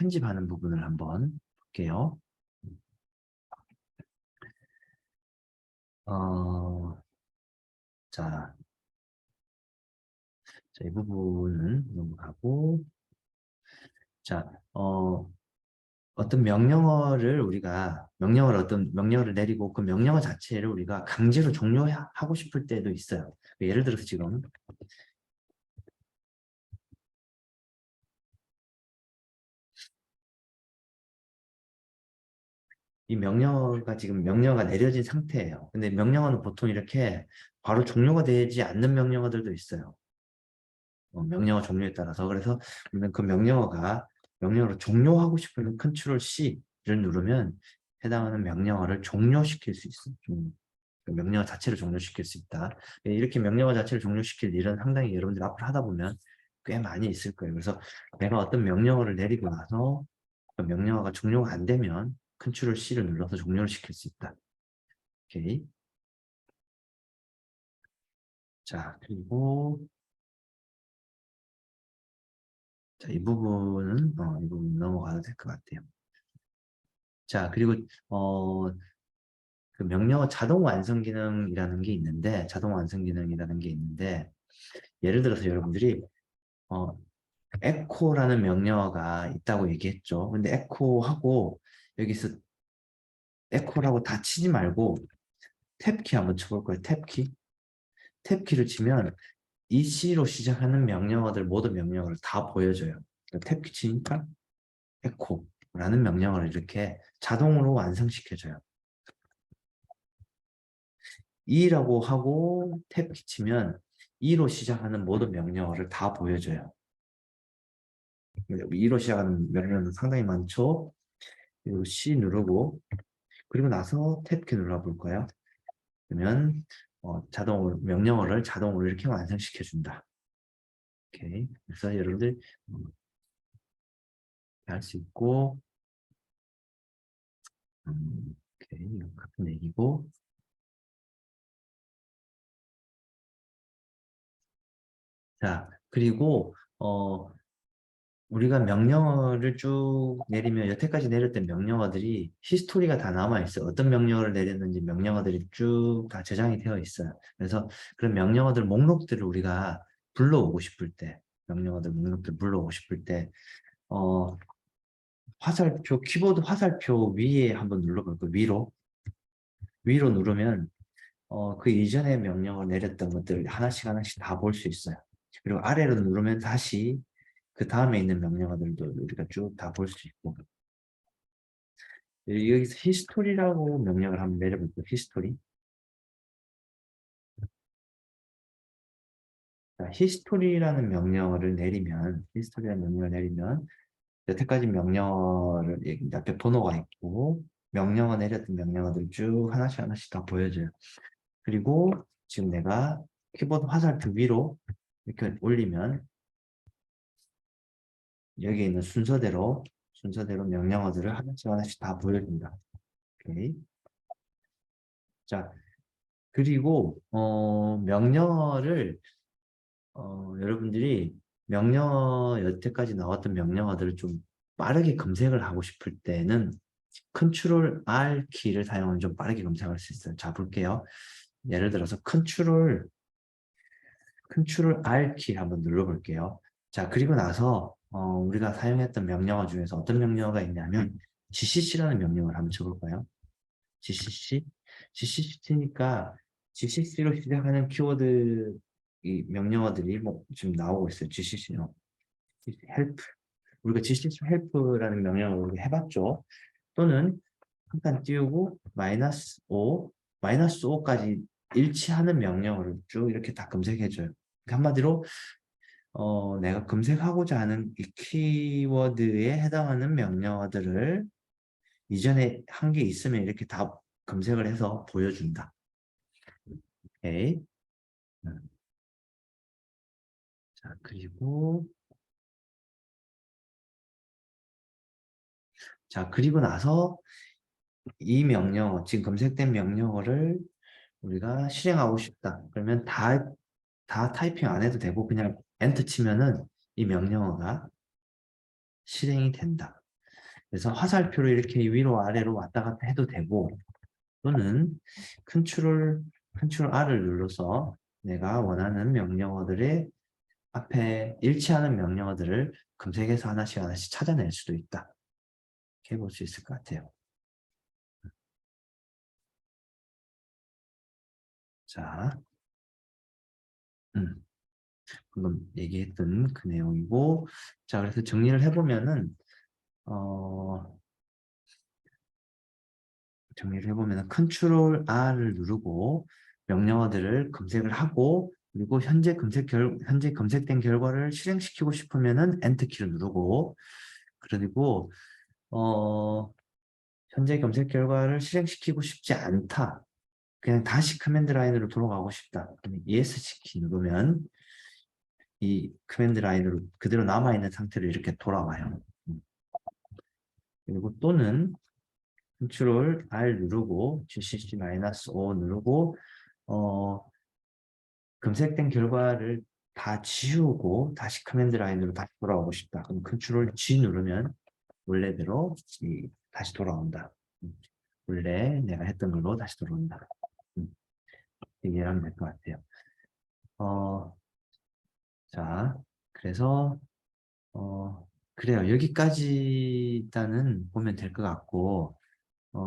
편집하는 부분을 한번 볼게요. 어, 자, 자, 이 부분은 넘어가고, 자, 어, 어떤 명령어를 우리가 명령어를 어떤 명령어를 내리고 그 명령어 자체를 우리가 강제로 종료하고 싶을 때도 있어요. 예를 들어서 지금 이 명령어가 지금 명령어가 내려진 상태예요. 근데 명령어는 보통 이렇게 바로 종료가 되지 않는 명령어들도 있어요. 어, 명령어 종류에 따라서 그래서 그 명령어가 명령어를 종료하고 싶으면 컨트롤 C를 누르면 해당하는 명령어를 종료시킬 수 있어. 좀, 그 명령어 자체를 종료시킬 수 있다. 예, 이렇게 명령어 자체를 종료시킬 일은 상당히 여러분들이 앞으로 하다 보면 꽤 많이 있을 거예요. 그래서 내가 어떤 명령어를 내리고 나서 그 명령어가 종료가 안 되면 컨트롤 C를 눌러서 종료를 시킬 수 있다. 오케이. 자, 그리고 자, 이 부분은 어, 이 부분 넘어가도 될 것 같아요. 자, 그리고 어, 그 명령어 자동 완성 기능이라는 게 있는데 자동 완성 기능이라는 게 있는데 예를 들어서 여러분들이 어, 에코라는 명령어가 있다고 얘기했죠. 근데 에코하고 여기서 에코라고 다 치지 말고 탭키 한번 쳐볼 거예요. 탭키. 탭키를 치면 EC로 시작하는 명령어들 모든 명령어를 다 보여줘요. 탭키 치니까 에코라는 명령어를 이렇게 자동으로 완성시켜줘요. E라고 하고 탭키 치면 E로 시작하는 모든 명령어를 다 보여줘요. 2로 시작하는 명령어는 상당히 많죠. 그리고 C 누르고 그리고 나서 탭키 눌러볼까요? 그러면 어, 자동으로 명령어를 자동으로 이렇게 완성시켜 준다. 오케이. 그래서 여러분들 음, 할수 있고 음, 오케이. 이거 같은 얘기고 자 그리고 어 우리가 명령어를 쭉 내리면 여태까지 내렸던 명령어들이 히스토리가 다 남아있어요. 어떤 명령어를 내렸는지 명령어들이 쭉 다 저장이 되어 있어요. 그래서 그런 명령어들 목록들을 우리가 불러오고 싶을 때, 명령어들 목록들 불러오고 싶을 때, 어, 화살표, 키보드 화살표 위에 한번 눌러볼 거예요. 위로. 위로 누르면 어, 그 이전에 명령을 내렸던 것들을 하나씩 하나씩 다 볼 수 있어요. 그리고 아래로 누르면 다시 그 다음에 있는 명령어들도 우리가 쭉 다 볼 수 있고 여기서 히스토리라고 명령을 한번 내려볼게요. 히스토리 자, 히스토리라는 명령어를 내리면 히스토리라는 명령을 내리면 여태까지 명령어를 앞에 번호가 있고 명령어 내렸던 명령어들 쭉 하나씩 하나씩 다 보여줘요. 그리고 지금 내가 키보드 화살표 위로 이렇게 올리면 여기 있는 순서대로 순서대로 명령어들을 하나씩 하나씩 다 보여준다. 오케이. 자 그리고 어, 명령어를 어, 여러분들이 명령어 여태까지 나왔던 명령어들을 좀 빠르게 검색을 하고 싶을 때는 컨트롤 R 키를 사용하면 좀 빠르게 검색할 수 있어요. 자 볼게요. 예를 들어서 컨트롤 컨트롤 R 키 한번 눌러볼게요. 자 그리고 나서 어, 우리가 사용했던 명령어 중에서 어떤 명령어가 있냐면 gcc라는 명령어를 한번 쳐볼까요? gcc gcc 치니까 gcc로 시작하는 키워드 이 명령어들이 뭐 지금 나오고 있어요. gcc요. help 우리가 gcc help라는 명령어를 해봤죠. 또는 한칸 띄우고 마이너스 5 마이너스 5까지 일치하는 명령어를 쭉 이렇게 다 검색해줘요. 한마디로 어, 내가 검색하고자 하는 이 키워드에 해당하는 명령어들을 이전에 한 게 있으면 이렇게 다 검색을 해서 보여준다. 오케이. 음. 자, 그리고 자, 그리고 나서 이 명령어, 지금 검색된 명령어를 우리가 실행하고 싶다. 그러면 다, 다 타이핑 안 해도 되고 그냥 엔터 치면은 이 명령어가 실행이 된다. 그래서 화살표로 이렇게 위로 아래로 왔다 갔다 해도 되고 또는 컨트롤 컨트롤 R을 눌러서 내가 원하는 명령어들의 앞에 일치하는 명령어들을 검색해서 하나씩 하나씩 찾아낼 수도 있다. 이렇게 볼 수 있을 것 같아요. 자, 음, 방금 얘기했던 그 내용이고, 자, 그래서 정리를 해보면은, 어, 정리를 해보면은 컨트롤 R을 누르고 명령어들을 검색을 하고 그리고 현재 검색 결 현재 검색된 결과를 실행시키고 싶으면은 엔터 키를 누르고 그리고 어 현재 검색 결과를 실행시키고 싶지 않다. 그냥 다시 커맨드 라인으로 돌아가고 싶다. 그럼 ESC 키 누르면 이 커맨드 라인으로 그대로 남아 있는 상태로 이렇게 돌아와요. 음. 그리고 또는 컨트롤 R 누르고 GCC-O 누르고 어 검색된 결과를 다 지우고 다시 커맨드 라인으로 다시 돌아오고 싶다. 그럼 컨트롤 G 누르면 원래대로 이, 다시 돌아온다. 음. 원래 내가 했던 걸로 다시 돌아온다. 음. 얘기를 하면 될 것 같아요. 어, 자, 그래서 어, 그래요. 여기까지 일단은 보면 될 것 같고 어,